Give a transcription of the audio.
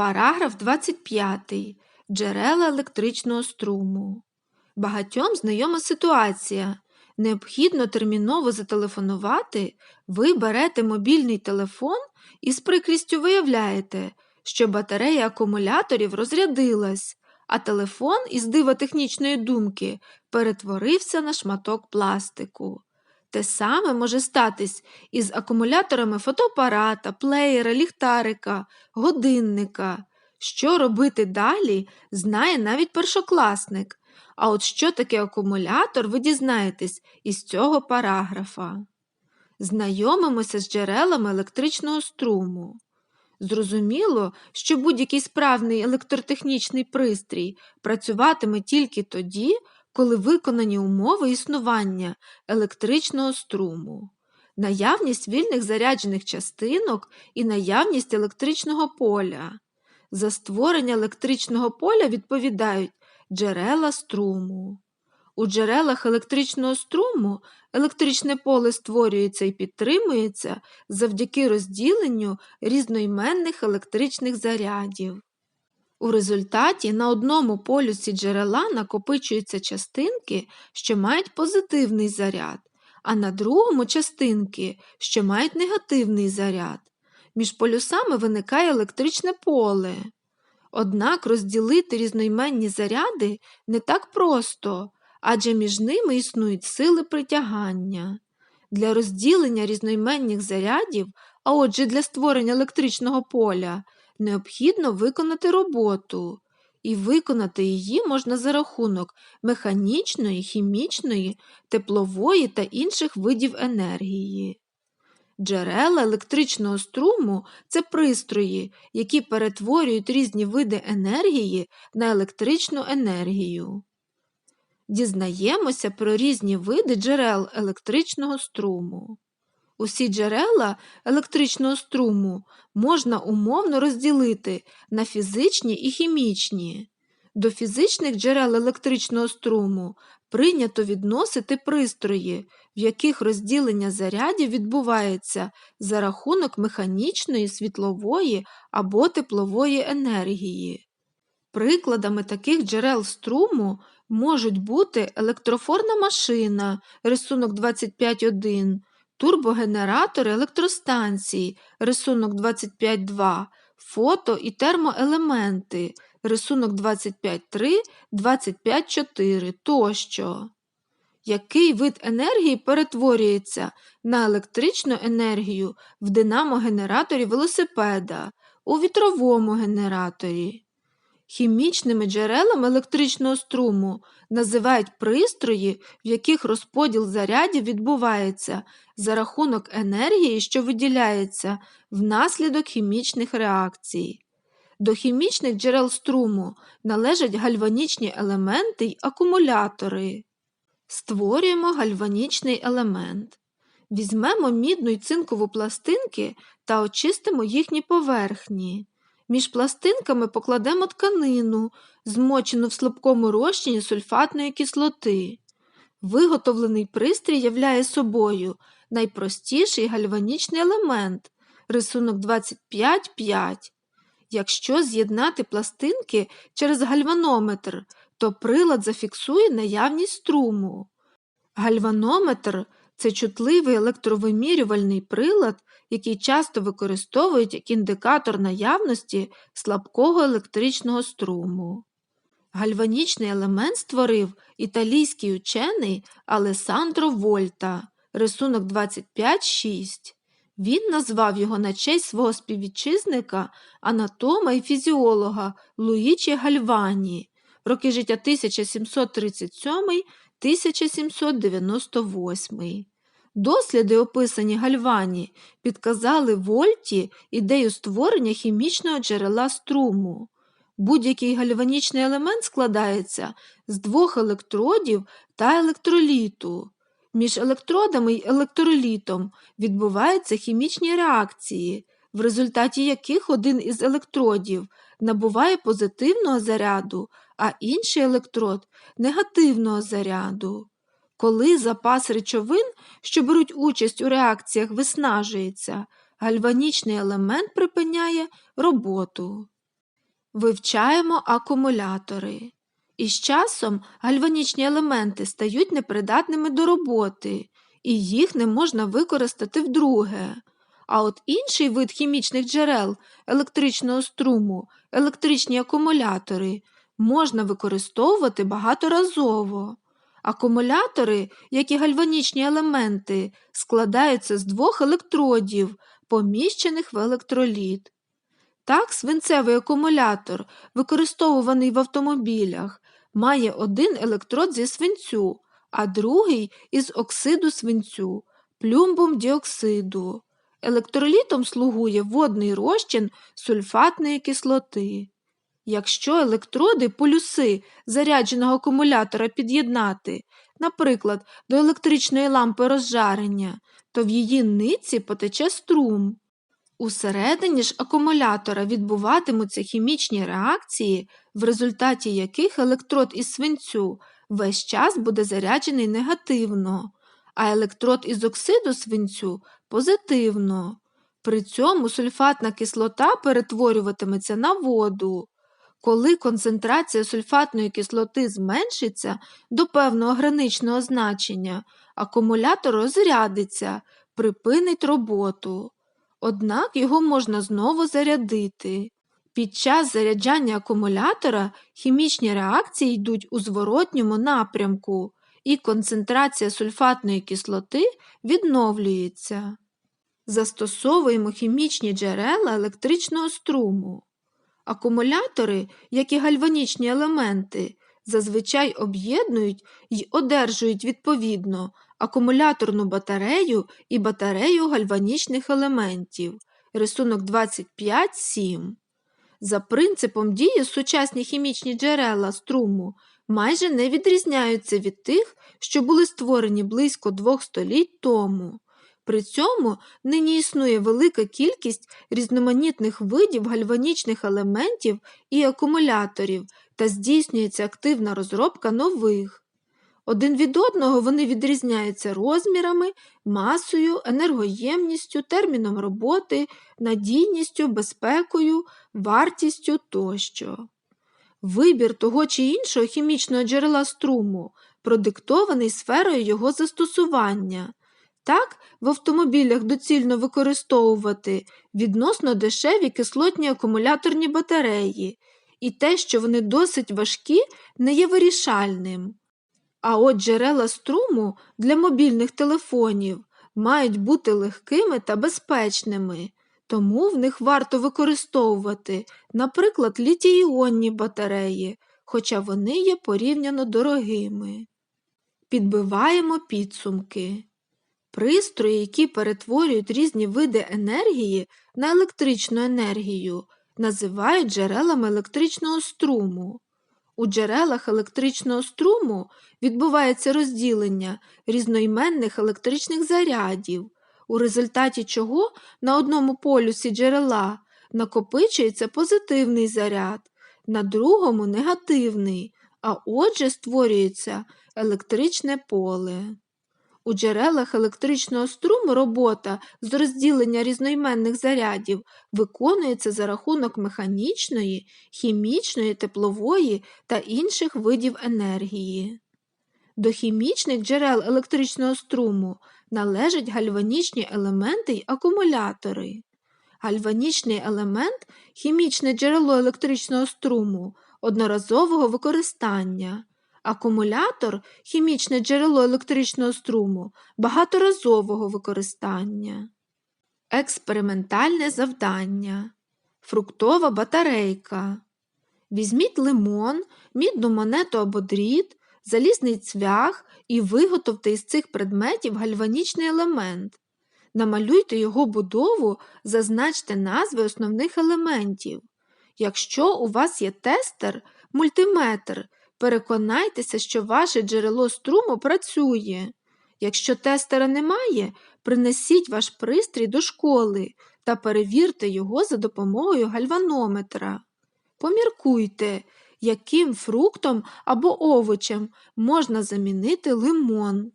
Параграф 25. Джерела електричного струму. Багатьом знайома ситуація. Необхідно терміново зателефонувати, ви берете мобільний телефон і з прикрістю виявляєте, що батарея акумуляторів розрядилась, а телефон із дива технічної думки перетворився на шматок пластику. Те саме може статись із акумуляторами фотоапарата, плеєра, ліхтарика, годинника. Що робити далі, знає навіть першокласник. А от що таке акумулятор, ви дізнаєтесь із цього параграфа. Знайомимося з джерелами електричного струму. Зрозуміло, що будь-який справний електротехнічний пристрій працюватиме тільки тоді, коли виконані умови існування електричного струму, наявність вільних заряджених частинок і наявність електричного поля. За створення електричного поля відповідають джерела струму. У джерелах електричного струму електричне поле створюється і підтримується завдяки розділенню різноіменних електричних зарядів. У результаті на одному полюсі джерела накопичуються частинки, що мають позитивний заряд, а на другому частинки, що мають негативний заряд. Між полюсами виникає електричне поле. Однак розділити різноіменні заряди не так просто, адже між ними існують сили притягання. Для розділення різноіменних зарядів, а отже для створення електричного поля, необхідно виконати роботу, і виконати її можна за рахунок механічної, хімічної, теплової та інших видів енергії. Джерела електричного струму це пристрої, які перетворюють різні види енергії на електричну енергію. Дізнаємося про різні види джерел електричного струму. Усі джерела електричного струму можна умовно розділити на фізичні і хімічні. До фізичних джерел електричного струму прийнято відносити пристрої, в яких розділення зарядів відбувається за рахунок механічної, світлової або теплової енергії. Прикладами таких джерел струму можуть бути електрофорна машина, рисунок 25.1, турбогенератори електростанцій, рисунок 25.2, фото і термоелементи, рисунок 25.3, 25.4 тощо. Який вид енергії перетворюється на електричну енергію в динамогенераторі велосипеда, у вітровому генераторі? Хімічними джерелами електричного струму називають пристрої, в яких розподіл зарядів відбувається за рахунок енергії, що виділяється внаслідок хімічних реакцій. До хімічних джерел струму належать гальванічні елементи й акумулятори. Створюємо гальванічний елемент. Візьмемо мідну й цинкову пластинки та очистимо їхні поверхні. Між пластинками покладемо тканину, змочену в слабкому розчині сульфатної кислоти. Виготовлений пристрій являє собою найпростіший гальванічний елемент рисунок 25,5. Якщо з'єднати пластинки через гальванометр, то прилад зафіксує наявність струму. Гальванометр це чутливий електровимірювальний прилад, який часто використовують як індикатор наявності слабкого електричного струму. Гальванічний елемент створив італійський учений Алесандро Вольта, рисунок 25.6. Він назвав його на честь свого співвітчизника, анатома і фізіолога Луїчі Гальвані, роки життя 1737-1798. Досліди, описані Гальвані, підказали Вольті ідею створення хімічного джерела струму. Будь-який гальванічний елемент складається з двох електродів та електроліту. Між електродами й електролітом відбуваються хімічні реакції, в результаті яких один із електродів набуває позитивного заряду, а інший електрод негативного заряду. Коли запас речовин, що беруть участь у реакціях, виснажується, гальванічний елемент припиняє роботу. Вивчаємо акумулятори. Із часом гальванічні елементи стають непридатними до роботи, і їх не можна використати вдруге. А от інший вид хімічних джерел електричного струму, електричні акумулятори, можна використовувати багаторазово. Акумулятори, як і гальванічні елементи, складаються з двох електродів, поміщених в електроліт. Так, свинцевий акумулятор, використовуваний в автомобілях, має один електрод зі свинцю, а другий із оксиду свинцю, плюмбум діоксиду. Електролітом слугує водний розчин сульфатної кислоти. Якщо електроди полюси зарядженого акумулятора під'єднати, наприклад, до електричної лампи розжарення, то в її нитці потече струм. Усередині ж акумулятора відбуватимуться хімічні реакції, в результаті яких електрод із свинцю весь час буде заряджений негативно, а електрод із оксиду свинцю позитивно. При цьому сульфатна кислота перетворюватиметься на воду. Коли концентрація сульфатної кислоти зменшиться до певного граничного значення, акумулятор розрядиться, припинить роботу. Однак його можна знову зарядити. Під час заряджання акумулятора хімічні реакції йдуть у зворотньому напрямку, і концентрація сульфатної кислоти відновлюється. Застосовуємо хімічні джерела електричного струму. Акумулятори, як і гальванічні елементи, зазвичай об'єднують і одержують відповідно акумуляторну батарею і батарею гальванічних елементів. Рисунок 25.7. За принципом дії сучасні хімічні джерела струму майже не відрізняються від тих, що були створені близько двох століть тому. При цьому нині існує велика кількість різноманітних видів гальванічних елементів і акумуляторів та здійснюється активна розробка нових. Один від одного вони відрізняються розмірами, масою, енергоємністю, терміном роботи, надійністю, безпекою, вартістю тощо. Вибір того чи іншого хімічного джерела струму продиктований сферою його застосування. Так, в автомобілях доцільно використовувати відносно дешеві кислотні акумуляторні батареї, і те, що вони досить важкі, не є вирішальним. А от джерела струму для мобільних телефонів мають бути легкими та безпечними, тому в них варто використовувати, наприклад, літій-іонні батареї, хоча вони є порівняно дорогими. Підбиваємо підсумки. Пристрої, які перетворюють різні види енергії на електричну енергію, називають джерелами електричного струму. У джерелах електричного струму відбувається розділення різноіменних електричних зарядів, у результаті чого на одному полюсі джерела накопичується позитивний заряд, на другому негативний, а отже створюється електричне поле. У джерелах електричного струму робота з розділення різноіменних зарядів виконується за рахунок механічної, хімічної, теплової та інших видів енергії. До хімічних джерел електричного струму належать гальванічні елементи й акумулятори. Гальванічний елемент хімічне джерело електричного струму одноразового використання. Акумулятор хімічне джерело електричного струму багаторазового використання. Експериментальне завдання. Фруктова батарейка. Візьміть лимон, мідну монету або дріт, залізний цвях і виготовте із цих предметів гальванічний елемент. Намалюйте його будову, зазначте назви основних елементів. Якщо у вас є тестер, мультиметр, переконайтеся, що ваше джерело струму працює. Якщо тестера немає, принесіть ваш пристрій до школи та перевірте його за допомогою гальванометра. Поміркуйте, яким фруктом або овочем можна замінити лимон.